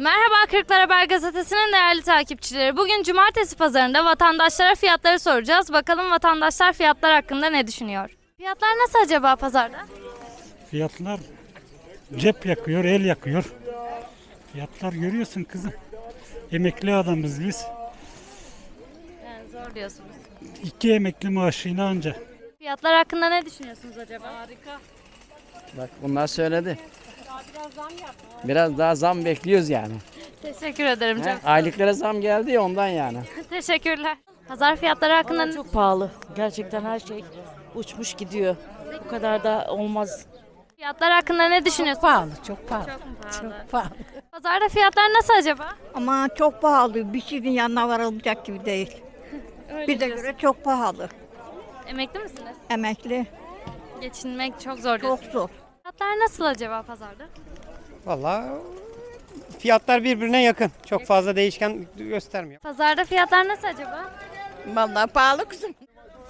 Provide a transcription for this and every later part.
Merhaba Kırklar Haber Gazetesi'nin değerli takipçileri. Bugün cumartesi pazarında vatandaşlara fiyatları soracağız. Bakalım vatandaşlar fiyatlar hakkında ne düşünüyor? Fiyatlar nasıl acaba pazarda? Fiyatlar cep yakıyor, el yakıyor. Fiyatlar görüyorsun kızım. Emekli adamız biz. Yani zor diyorsunuz. İki emekli maaşıyla anca. Fiyatlar hakkında ne düşünüyorsunuz acaba? Harika. Bak bunlar söyledi. Biraz daha zam bekliyoruz yani. Teşekkür ederim He? çok. Aylıklara zam geldi ya ondan yani. Teşekkürler. Pazar fiyatları hakkında ne Çok pahalı. Gerçekten her şey uçmuş gidiyor. Bu kadar da olmaz. Fiyatlar hakkında ne düşünüyorsunuz? Pahalı, çok pahalı. Çok mu pahalı? Çok pahalı. Pazarda fiyatlar nasıl acaba? Ama çok pahalı. Bir şeyin yanına varılacak gibi değil. Bize diyorsun. göre çok pahalı. Emekli misiniz? Emekli Geçinmek çok zor çok diyorsunuz. zor. Fiyatlar nasıl acaba pazarda? Vallahi fiyatlar birbirine yakın. Çok fazla değişken göstermiyor. Pazarda fiyatlar nasıl acaba? Vallahi pahalı kızım.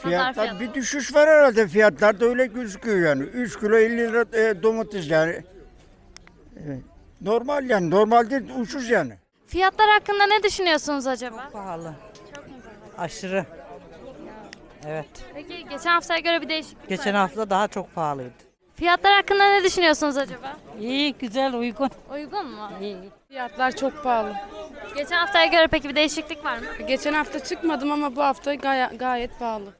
Fiyatlar fiyatı. bir düşüş var herhalde fiyatlarda öyle gözüküyor yani. 3 kilo 50 lira e, domates yani. Evet. Normal yani normal değil ucuz yani. Fiyatlar hakkında ne düşünüyorsunuz acaba? Pahalı. Aşırı. Evet. Peki geçen haftaya göre bir değişiklik var Geçen mı? hafta daha çok pahalıydı. Fiyatlar hakkında ne düşünüyorsunuz acaba? İyi, güzel, uygun. Uygun mu? Fiyatlar çok pahalı. Geçen haftaya göre peki bir değişiklik var mı? Geçen hafta çıkmadım ama bu hafta gay- gayet pahalı.